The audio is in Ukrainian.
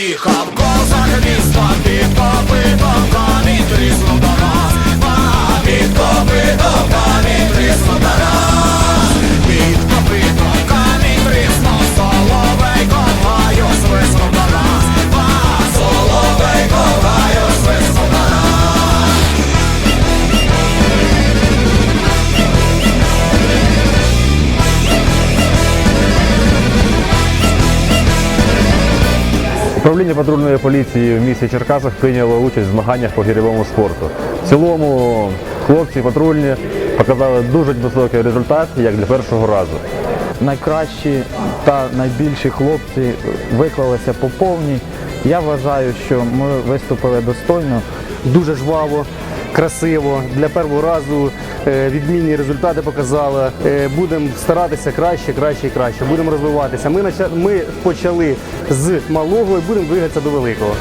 поїхав, козак міста під Управління патрульної поліції в місті Черкасах прийняло участь в змаганнях по гірьовому спорту. В цілому хлопці патрульні показали дуже високий результат, як для першого разу. найкращі та найбільші хлопці виклалися по повній. Я вважаю, що ми виступили достойно. дуже жваво, красиво. Для першого разу е, відмінні результати показали. Е, Будемо старатися краще, краще і краще. Будемо розвиватися. Ми ми почали з малого і будемо двигатися до великого.